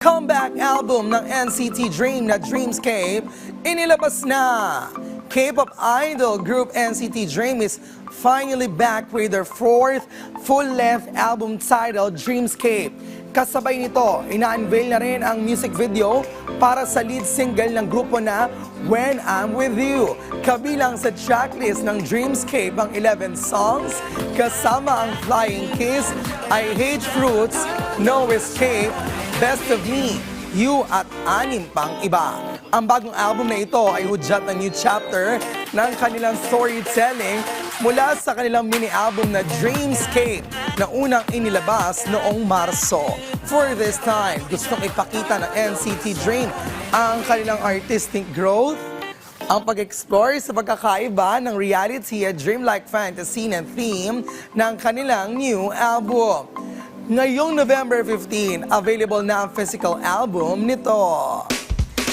Comeback album ng NCT Dream na Dreamscape, inilabas na. K-pop idol group NCT Dream is finally back with their fourth full-length album titled Dreamscape. Kasabay nito, ina-unveil na rin ang music video para sa lead single ng grupo na When I'm With You. Kabilang sa tracklist ng Dreamscape ang 11 songs, kasama ang Flying Kiss, I Hate Fruits, No Escape, Best of Me, You at anim pang iba. Ang bagong album na ito ay hudyat ng new chapter ng kanilang storytelling mula sa kanilang mini-album na Dreamscape na unang inilabas noong Marso. For this time, gustong ipakita ng NCT Dream ang kanilang artistic growth, ang pag-explore sa pagkakaiba ng reality at dreamlike fantasy na theme ng kanilang new album. Ngayong November 15, available na ang physical album nito.